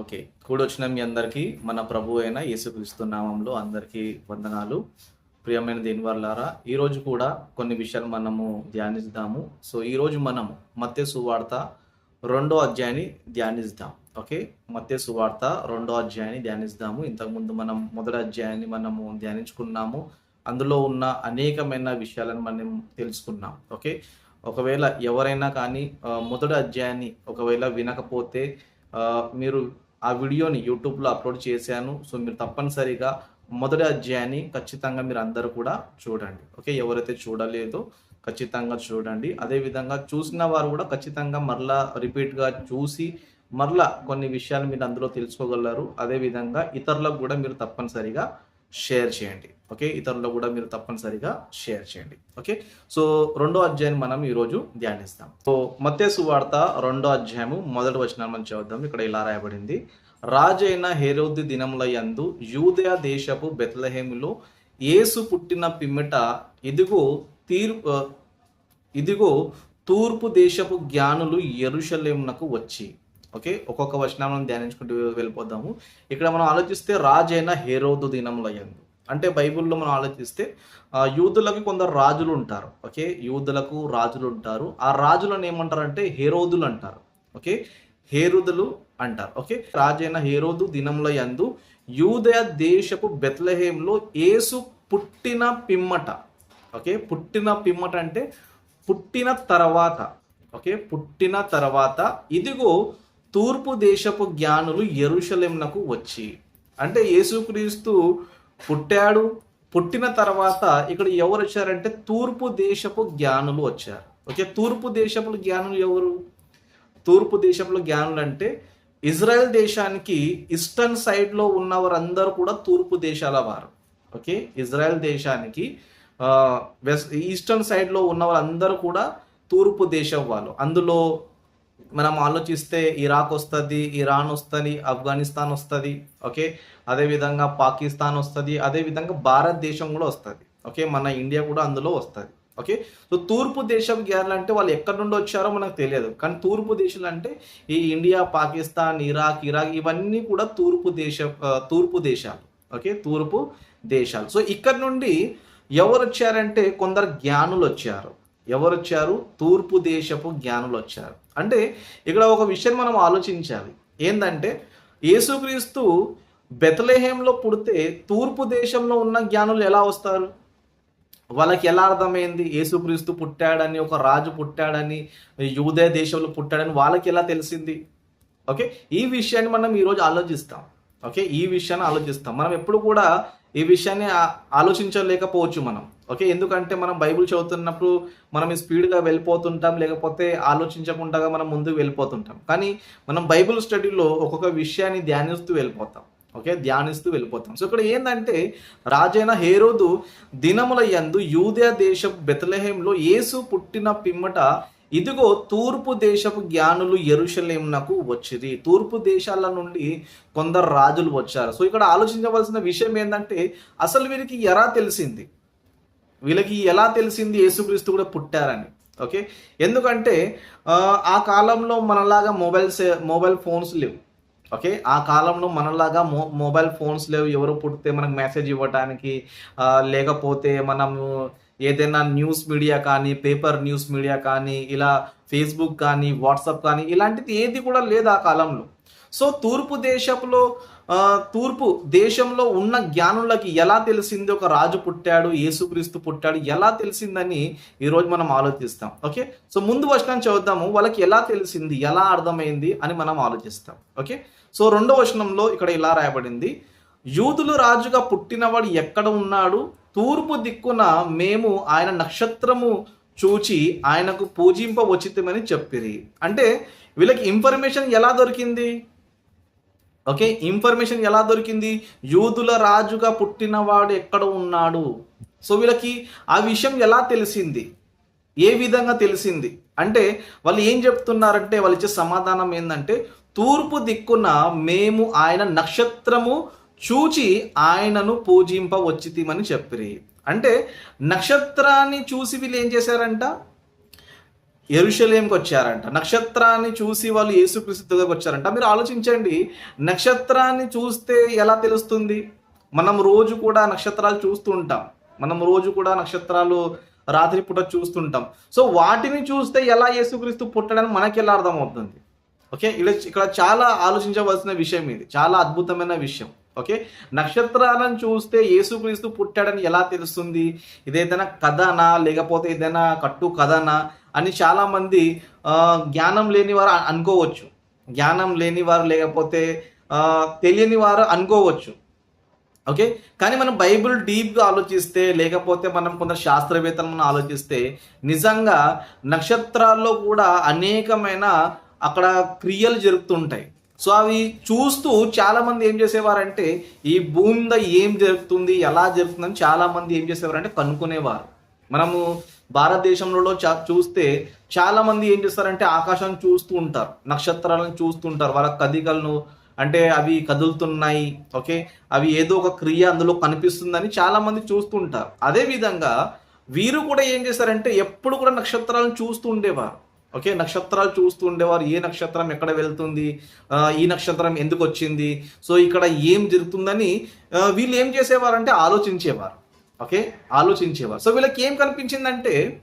Okay. కూడొచ్చిన మీ అందరికీ మన ప్రభు అయిన యేసుక్రీస్తు నామంలో అందరికీ వందనాలు. ప్రియమైన దేని వాళ్ళారా ఈరోజు కూడా కొన్ని విషయాలు మనము ధ్యానిస్తాము సో ఈరోజు మనము మత్య సువార్త రెండో అధ్యాయాన్ని ధ్యానిస్తాం ఓకే. మత్య సువార్త రెండో అధ్యాయాన్ని ధ్యానిస్తాము ఇంతకుముందు మనం మొదటి అధ్యాయాన్ని మనము ధ్యానించుకున్నాము. అందులో ఉన్న అనేకమైన విషయాలను మనం తెలుసుకున్నాం. ఓకే. ఒకవేళ ఎవరైనా కానీ మొదటి అధ్యాయాన్ని ఒకవేళ వినకపోతే మీరు ఆ వీడియోని యూట్యూబ్లో అప్లోడ్ చేశాను. సో మీరు తప్పనిసరిగా మొదటి అధ్యాయాన్ని ఖచ్చితంగా మీరు అందరూ కూడా చూడండి. ఓకే? ఎవరైతే చూడలేదో ఖచ్చితంగా చూడండి. అదేవిధంగా చూసిన వారు కూడా ఖచ్చితంగా మరలా రిపీట్గా చూసి మరలా కొన్ని విషయాలు మీరు అందులో తెలుసుకోగలరు. అదేవిధంగా ఇతరులకు కూడా మీరు తప్పనిసరిగా షేర్ చేయండి. ఓకే? ఇతరులకు కూడా మీరు తప్పనిసరిగా షేర్ చేయండి. ఓకే? సో రెండో అధ్యాయం మనం ఈరోజు ధ్యానిస్తాం. సో మత్తేసు వార్త రెండో అధ్యాయము మొదటి వచనం మనం చదువుదాం. ఇక్కడ ఇలా రాయబడింది. రాజైన హేరోద్ది దినముల యందు యూదయ దేశపు బెత్లహేములో యేసు పుట్టిన పిమ్మట ఇదిగో తీర్పు ఇదిగో తూర్పు దేశపు జ్ఞానులు ఎరుషలేమునకు వచ్చి ఓకే? ఒక్కొక్క వచనాలను మనం ధ్యానించుకుంటూ వెళ్ళిపోదాము. ఇక్కడ మనం ఆలోచిస్తే రాజైన హేరోదు దినములయ్యందు అంటే బైబిల్లో మనం ఆలోచిస్తే యూదులకు కొందరు రాజులు ఉంటారు. ఓకే? యూదులకు రాజులు ఉంటారు. ఆ రాజులను ఏమంటారంటే హేరోదులు అంటారు. ఓకే? హేరుదులు అంటారు. ఓకే? రాజైన హేరోదు దినముల యందు యూదయ దేశపు బెత్లహేంలో ఏసు పుట్టిన పిమ్మట. ఓకే? పుట్టిన పిమ్మట అంటే పుట్టిన తర్వాత. ఓకే? పుట్టిన తర్వాత. ఇదిగో తూర్పు దేశపు జ్ఞానులు ఎరుషలేంనకు వచ్చి అంటే యేసుక్రీస్తు పుట్టాడు పుట్టిన తర్వాత ఇక్కడ ఎవరు వచ్చారంటే తూర్పు దేశపు జ్ఞానులు వచ్చారు. ఓకే తూర్పు దేశపు జ్ఞానులు ఎవరు? తూర్పు దేశంలో జ్ఞానులు అంటే ఇజ్రాయెల్ దేశానికి ఈస్టర్న్ సైడ్లో ఉన్నవారందరూ కూడా తూర్పు దేశాల వారు. ఓకే ఇజ్రాయెల్ దేశానికి వెస్ వెస్ట్ ఈస్టర్న్ సైడ్లో ఉన్న వారందరూ కూడా తూర్పు దేశం వాళ్ళు. అందులో మనం ఆలోచిస్తే ఇరాక్ వస్తుంది ఇరాన్ వస్తుంది ఆఫ్ఘనిస్తాన్ వస్తుంది ఓకే? అదేవిధంగా పాకిస్తాన్ వస్తుంది అదేవిధంగా భారతదేశం కూడా వస్తుంది ఓకే? మన ఇండియా కూడా అందులో వస్తుంది ఓకే? సో తూర్పు దేశం గ్యార్లు అంటే వాళ్ళు ఎక్కడి నుండి వచ్చారో మనకు తెలియదు. కానీ తూర్పు దేశాలు అంటే ఈ ఇండియా పాకిస్తాన్ ఇరాక్ ఇరాక్ ఇవన్నీ కూడా తూర్పు దేశ తూర్పు దేశాలు ఓకే? తూర్పు దేశాలు. సో ఇక్కడ నుండి ఎవరు వచ్చారంటే కొందరు జ్ఞానులు వచ్చారు. ఎవరు వచ్చారు తూర్పు దేశపు జ్ఞానులు వచ్చారు అంటే ఇక్కడ ఒక విషయం మనం ఆలోచించాలి. ఏంటంటే యేసుక్రీస్తు బెతలేహేంలో పుడితే తూర్పు దేశంలో ఉన్న జ్ఞానులు ఎలా వస్తారు? వాళ్ళకి ఎలా అర్థమైంది? యేసుక్రీస్తు పుట్టాడని ఒక రాజు పుట్టాడని యూదయ దేశంలో పుట్టాడని వాళ్ళకి ఎలా తెలిసింది? ఓకే? ఈ విషయాన్ని మనం ఈరోజు ఆలోచిస్తాం. ఓకే? ఈ విషయాన్ని ఆలోచిస్తాం. మనం ఎప్పుడు కూడా ఈ విషయాన్ని ఆలోచించలేకపోవచ్చు మనం. ఓకే ఎందుకంటే మనం బైబిల్ చదువుతున్నప్పుడు మనం స్పీడ్గా వెళ్ళిపోతుంటాం లేకపోతే ఆలోచించకుండా మనం ముందుకు వెళ్ళిపోతుంటాం. కానీ మనం బైబిల్ స్టడీలో ఒక్కొక్క విషయాన్ని ధ్యానిస్తూ వెళ్ళిపోతాం. ఓకే ధ్యానిస్తూ వెళ్ళిపోతాం. సో ఇక్కడ ఏంటంటే రాజైన హేరోదు దినముల యందు యూదయ దేశపు బెతలహేంలో యేసు పుట్టిన పిమ్మట ఇదిగో తూర్పు దేశపు జ్ఞానులు ఎరుషలేమునకు వచ్చింది తూర్పు దేశాల నుండి కొందరు రాజులు వచ్చారు. సో ఇక్కడ ఆలోచించవలసిన విషయం ఏంటంటే అసలు వీరికి ఎలా తెలిసింది? వీళ్ళకి ఎలా తెలిసింది యేసుక్రీస్తు కూడా పుట్టారని ఓకే? ఎందుకంటే ఆ, కాలంలో మనలాగా మొబైల్స్ మొబైల్ ఫోన్స్ లేవు ఓకే? ఆ కాలంలో మనలాగా మో మొబైల్ ఫోన్స్ లేవు ఎవరు పుడితే మనకు మెసేజ్ ఇవ్వడానికి లేకపోతే మనము ఏదైనా న్యూస్ మీడియా కానీ పేపర్ న్యూస్ మీడియా కానీ ఇలా ఫేస్బుక్ కానీ వాట్సాప్ కానీ ఇలాంటిది ఏది కూడా లేదు ఆ కాలంలో. సో తూర్పు దేశంలో తూర్పు దేశంలో ఉన్న జ్ఞానులకి ఎలా తెలిసింది ఒక రాజు పుట్టాడు యేసుక్రీస్తు పుట్టాడు ఎలా తెలిసిందని ఈరోజు మనం ఆలోచిస్తాం. ఓకే? సో ముందు వచనం చదువుతాము వాళ్ళకి ఎలా తెలిసింది ఎలా అర్థమైంది అని మనం ఆలోచిస్తాం. ఓకే? సో రెండో వచనంలో ఇక్కడ ఇలా రాయబడింది. యూదులు రాజుగా పుట్టినవాడు ఎక్కడ ఉన్నాడు? తూర్పు దిక్కున మేము ఆయన నక్షత్రము చూచి ఆయనకు పూజింప ఉచితమని చెప్పిరి. అంటే వీళ్ళకి ఇన్ఫర్మేషన్ ఎలా దొరికింది? ఓకే ఇన్ఫర్మేషన్ ఎలా దొరికింది? యూదుల రాజుగా పుట్టినవాడు ఎక్కడ ఉన్నాడు? సో వీళ్ళకి ఆ విషయం ఎలా తెలిసింది? ఏ విధంగా తెలిసింది? అంటే వాళ్ళు ఏం చెప్తున్నారంటే వాళ్ళు ఇచ్చే సమాధానం ఏంటంటే తూర్పు దిక్కున మేము ఆయన నక్షత్రము చూచి ఆయనను పూజింప వచ్చితిమని చెప్పిరి. అంటే నక్షత్రాన్ని చూసి వీళ్ళు ఏం చేశారంట? ఎరుషలేంకి వచ్చారంట. నక్షత్రాన్ని చూసి వాళ్ళు యేసుక్రీస్తు దగ్గరకు వచ్చారంట. మీరు ఆలోచించండి నక్షత్రాన్ని చూస్తే ఎలా తెలుస్తుంది? మనం రోజు కూడా నక్షత్రాలు చూస్తూ ఉంటాం మనం రోజు కూడా నక్షత్రాలు రాత్రి పూట చూస్తుంటాం. సో వాటిని చూస్తే ఎలా యేసుక్రీస్తు పుట్టడని మనకి ఎలా అర్థమవుతుంది? ఓకే? ఇలా ఇక్కడ చాలా ఆలోచించవలసిన విషయం ఇది. చాలా అద్భుతమైన విషయం. ఓకే? నక్షత్రాలను చూస్తే యేసుక్రీస్తు పుట్టాడని ఎలా తెలుస్తుంది? ఇదేదైనా కథనా? లేకపోతే ఏదైనా కట్టు కథనా అని చాలామంది జ్ఞానం లేని వారు అనుకోవచ్చు. జ్ఞానం లేని వారు లేకపోతే తెలియని వారు అనుకోవచ్చు. ఓకే? కానీ మనం బైబిల్ డీప్గా ఆలోచిస్తే లేకపోతే మనం కొంత శాస్త్రవేత్తలను మనం ఆలోచిస్తే నిజంగా నక్షత్రాల్లో కూడా అనేకమైన అక్కడ క్రియలు జరుగుతుంటాయి. సో అవి చూస్తూ చాలామంది ఏం చేసేవారంటే ఈ భూమి మీద ఏం జరుగుతుంది ఎలా జరుగుతుందని చాలామంది ఏం చేసేవారంటే కనుక్కునేవారు. మనము భారతదేశంలో చా చూస్తే చాలా మంది ఏం చేస్తారంటే ఆకాశాన్ని చూస్తూ ఉంటారు నక్షత్రాలను చూస్తూ ఉంటారు. వాళ్ళ కదికలను అంటే అవి కదులుతున్నాయి ఓకే? అవి ఏదో ఒక క్రియ అందులో కనిపిస్తుందని చాలా మంది చూస్తూ ఉంటారు. అదే విధంగా వీరు కూడా ఏం చేశారంటే ఎప్పుడు కూడా నక్షత్రాలను చూస్తూ ఉండేవారు ఓకే? నక్షత్రాలు చూస్తూ ఉండేవారు. ఏ నక్షత్రం ఎక్కడ వెళ్తుంది ఈ నక్షత్రం ఎందుకు వచ్చింది? సో ఇక్కడ ఏం జరుగుతుందని వీళ్ళు ఏం చేసేవారంటే ఆలోచించేవారు. ఓకే? ఆలోచించేవారు. సో వీళ్ళకి ఏం కనిపించిందంటే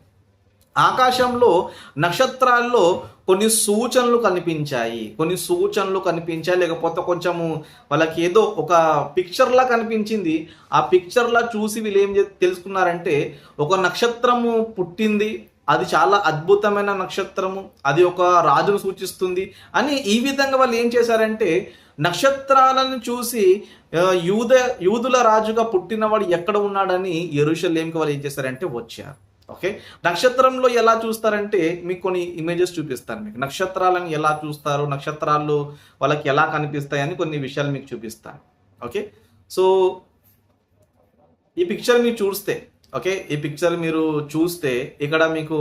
ఆకాశంలో నక్షత్రాల్లో కొన్ని సూచనలు కనిపించాయి. కొన్ని సూచనలు కనిపించాయి. లేకపోతే కొంచెము వాళ్ళకి ఏదో ఒక పిక్చర్లా కనిపించింది. ఆ పిక్చర్లా చూసి వీళ్ళు ఏం చే- తెలుసుకున్నారంటే ఒక నక్షత్రము పుట్టింది. అది చాలా అద్భుతమైన నక్షత్రము. అది ఒక రాజును సూచిస్తుంది అని ఈ విధంగా వాళ్ళు ఏం చేశారంటే నక్షత్రాలను చూసి యూద యూదుల రాజుగా పుట్టినవాడు ఎక్కడ ఉన్నాడని ఎరుషలేంకి వాళ్ళు ఏం చేశారంటే వచ్చారు. ఓకే? నక్షత్రంలో ఎలా చూస్తారంటే మీకు కొన్ని ఇమేజెస్ చూపిస్తాను మీకు. నక్షత్రాలను ఎలా చూస్తారు? నక్షత్రాలు వాళ్ళకి ఎలా కనిపిస్తాయని కొన్ని విషయాలు మీకు చూపిస్తాను. ఓకే? సో ఈ పిక్చర్ మీరు చూస్తే ఓకే? ఈ పిక్చర్ మీరు చూస్తే ఇక్కడ మీకు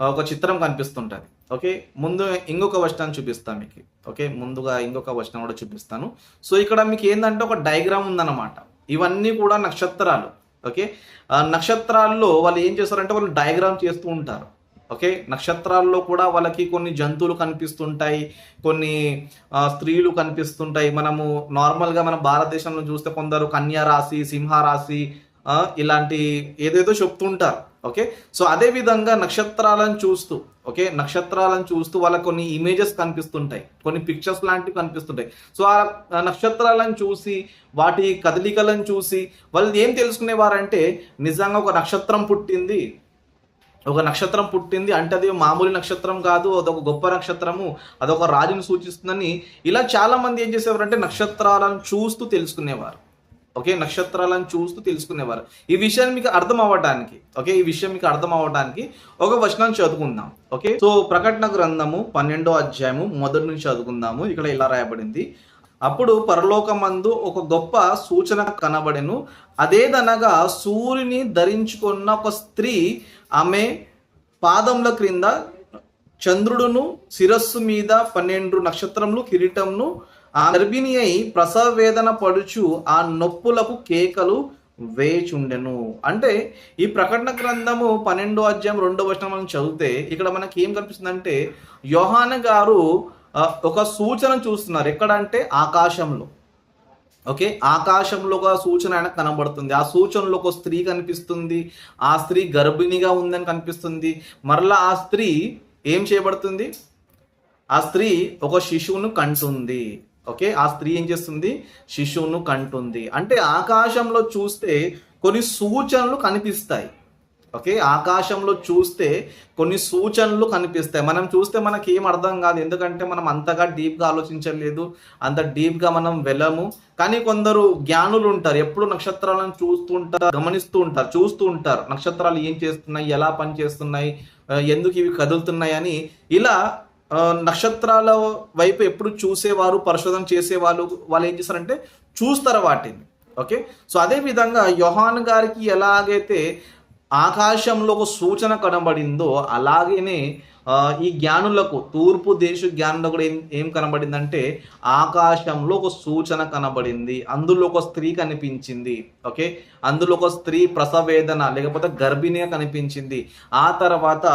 ఒక చిత్రం కనిపిస్తుంటుంది. ఓకే? ముందు ఇంకొక వచనాన్ని చూపిస్తాను మీకు. ఓకే? ముందుగా ఇంకొక వచనం కూడా చూపిస్తాను. సో ఇక్కడ మీకు ఏంటంటే ఒక డయాగ్రామ్ ఉందన్నమాట. ఇవన్నీ కూడా నక్షత్రాలు. ఓకే? నక్షత్రాల్లో వాళ్ళు ఏం చేస్తారంటే వాళ్ళు డయాగ్రామ్ చేస్తూ ఉంటారు. ఓకే? నక్షత్రాల్లో కూడా వాళ్ళకి కొన్ని జంతువులు కనిపిస్తుంటాయి. కొన్ని స్త్రీలు కనిపిస్తుంటాయి. మనము నార్మల్గా మన భారతదేశంలో చూస్తే కొందరు కన్యారాశి రాశి ఇలాంటి ఏదేదో చెప్తుంటారు. ఓకే? సో అదే విధంగా నక్షత్రాలను చూస్తూ ఓకే? నక్షత్రాలను చూస్తూ వాళ్ళకి కొన్ని ఇమేజెస్ కనిపిస్తుంటాయి. కొన్ని పిక్చర్స్ లాంటివి కనిపిస్తుంటాయి. సో ఆ నక్షత్రాలను చూసి వాటి కదలికలను చూసి వాళ్ళు ఏం తెలుసుకునేవారంటే నిజంగా ఒక నక్షత్రం పుట్టింది. ఒక నక్షత్రం పుట్టింది అంటే అది మామూలు నక్షత్రం కాదు అదొక గొప్ప నక్షత్రము అదొక రాజుని సూచిస్తుందని ఇలా చాలా మంది ఏం చేసేవారంటే నక్షత్రాలను చూస్తూ తెలుసుకునేవారు. ఓకే? నక్షత్రాలను చూస్తూ తెలుసుకునేవారు. ఈ విషయాన్ని మీకు అర్థం అవ్వడానికి ఓకే? ఈ విషయం మీకు అర్థం అవ్వడానికి ఒక వచనం చదువుకుందాం ఓకే? సో ప్రకటన గ్రంథము పన్నెండో అధ్యాయము మొదటి నుంచి చదువుకుందాము. ఇక్కడ ఇలా రాయబడింది. అప్పుడు పరలోకమందు ఒక గొప్ప సూచన కనబడెను. అదేదనగా సూర్యుని ధరించుకున్న ఒక స్త్రీ ఆమె పాదముల క్రింద చంద్రుడును శిరస్సు మీద పన్నెండు నక్షత్రములు కిరీటంను ఆ గర్భిణి అయి ప్రసవ వేదన పడుచు ఆ నొప్పులకు కేకలు వేచుండెను. అంటే ఈ ప్రకటన గ్రంథము పన్నెండో అధ్యాయం రెండో వచనం మనం చదివితే ఇక్కడ మనకి ఏం కనిపిస్తుందంటే యోహాన గారు ఒక సూచన చూస్తున్నారు. ఎక్కడ అంటే ఆకాశంలో. ఓకే? ఆకాశంలో ఒక సూచన ఆయనకు కనబడుతుంది. ఆ సూచనలో ఒక స్త్రీ కనిపిస్తుంది. ఆ స్త్రీ గర్భిణిగా ఉందని కనిపిస్తుంది. మరలా ఆ స్త్రీ ఏం చేయబడుతుంది? ఆ స్త్రీ ఒక శిశువును కంటుంది. ఓకే? ఆ స్త్రీ ఏం చేస్తుంది? శిశువును కంటుంది. అంటే ఆకాశంలో చూస్తే కొన్ని సూచనలు కనిపిస్తాయి. ఓకే? ఆకాశంలో చూస్తే కొన్ని సూచనలు కనిపిస్తాయి. మనం చూస్తే మనకి ఏం అర్థం కాదు. ఎందుకంటే మనం అంతగా డీప్గా ఆలోచించలేదు. అంత డీప్గా మనం వెళ్ళము. కానీ కొందరు జ్ఞానులు ఉంటారు. ఎప్పుడు నక్షత్రాలను చూస్తూ ఉంటారు గమనిస్తూ ఉంటారు చూస్తూ ఉంటారు. నక్షత్రాలు ఏం చేస్తున్నాయి? ఎలా పని చేస్తున్నాయి ఎందుకు ఇవి కదులుతున్నాయి అని ఇలా నక్షత్రాల వైపు ఎప్పుడు చూసేవారు పరిశోధన చేసేవాళ్ళు వాళ్ళు ఏం చేస్తారంటే చూస్తారు వాటిని. ఓకే? సో అదే విధంగా యోహాన్ గారికి ఎలాగైతే ఆకాశంలో ఒక సూచన కనబడిందో అలాగనే ఈ జ్ఞానులకు తూర్పు దేశ జ్ఞానులకు కూడా ఏం ఏం కనబడిందంటే ఆకాశంలో ఒక సూచన కనబడింది అందులో ఒక స్త్రీ కనిపించింది ఓకే? అందులో ఒక స్త్రీ ప్రసవేదన లేకపోతే గర్భిణిగా కనిపించింది. ఆ తర్వాత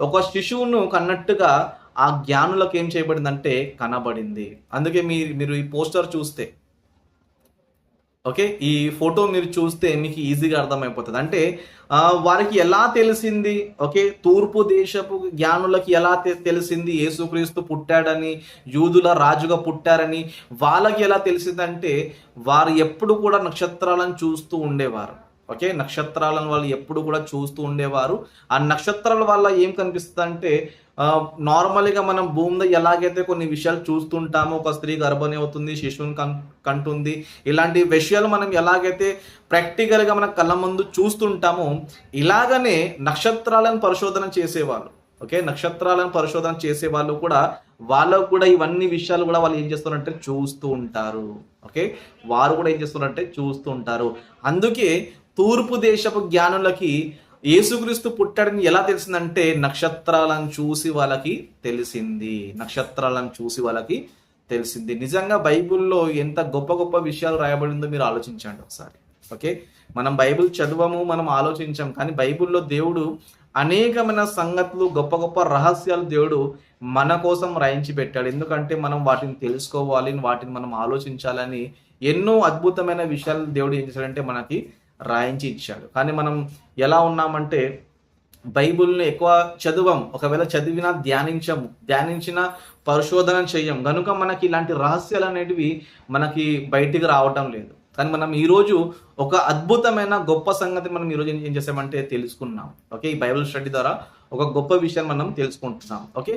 ఒక శిశువును కన్నట్టుగా ఆ జ్ఞానులకు ఏం చేయబడిందంటే కనబడింది. అందుకే మీరు మీరు ఈ పోస్టర్ చూస్తే. ఓకే? ఈ ఫోటో మీరు చూస్తే మీకు ఈజీగా అర్థమైపోతుంది. అంటే వారికి ఎలా తెలిసింది? ఓకే? తూర్పు దేశపు జ్ఞానులకి ఎలా తె- తెలిసింది? యేసుక్రీస్తు పుట్టాడని యూదుల రాజుగా పుట్టారని వాళ్ళకి ఎలా తెలిసిందంటే వారు ఎప్పుడు కూడా నక్షత్రాలను చూస్తూ ఉండేవారు. ఓకే? నక్షత్రాలను వాళ్ళు ఎప్పుడు కూడా చూస్తూ ఉండేవారు. ఆ నక్షత్రాల వల్ల ఏం కనిపిస్తుంది అంటే నార్మల్గా మనం భూమి మీద ఎలాగైతే కొన్ని విషయాలు చూస్తుంటామో ఒక స్త్రీ గర్భణి అవుతుంది శిశువుని కం కంటుంది ఇలాంటి విషయాలు మనం ఎలాగైతే ప్రాక్టికల్గా మన కళ్ళ ముందు చూస్తుంటామో ఇలాగనే నక్షత్రాలను పరిశోధన చేసేవాళ్ళు ఓకే? నక్షత్రాలను పరిశోధన చేసే వాళ్ళు కూడా వాళ్ళకు కూడా ఇవన్నీ విషయాలు కూడా వాళ్ళు ఏం చేస్తున్నారంటే చూస్తూ ఉంటారు ఓకే? వారు కూడా ఏం చేస్తున్నారంటే చూస్తూ ఉంటారు. అందుకే తూర్పు దేశపు జ్ఞానులకి యేసుక్రీస్తు పుట్టాడని ఎలా తెలిసిందంటే నక్షత్రాలను చూసి వాళ్ళకి తెలిసింది. నక్షత్రాలను చూసి వాళ్ళకి తెలిసింది. నిజంగా బైబిల్లో ఎంత గొప్ప గొప్ప విషయాలు రాయబడిందో మీరు ఆలోచించండి ఒకసారి. ఓకే? మనం బైబిల్ చదవము మనం ఆలోచించాం కానీ బైబిల్లో దేవుడు అనేకమైన సంగతులు గొప్ప గొప్ప రహస్యాలు దేవుడు మన కోసం రాయించి పెట్టాడు. ఎందుకంటే మనం వాటిని తెలుసుకోవాలి వాటిని మనం ఆలోచించాలని ఎన్నో అద్భుతమైన విషయాలు దేవుడు ఏం చేశాడంటే మనకి రాయించి ఇచ్చాడు కానీ మనం ఎలా ఉన్నామంటే బైబిల్ని ఎక్కువ చదువం ఒకవేళ చదివినా ధ్యానించము ధ్యానించిన పరిశోధన చేయం కనుక మనకి ఇలాంటి రహస్యాలు అనేటివి మనకి బయటికి రావటం లేదు. కానీ మనం ఈరోజు ఒక అద్భుతమైన గొప్ప సంగతి మనం ఈరోజు ఏం- ఏం చేసామంటే తెలుసుకున్నాం. ఓకే? ఈ బైబిల్ స్టడీ ద్వారా ఒక గొప్ప విషయం మనం తెలుసుకుంటున్నాం. ఓకే?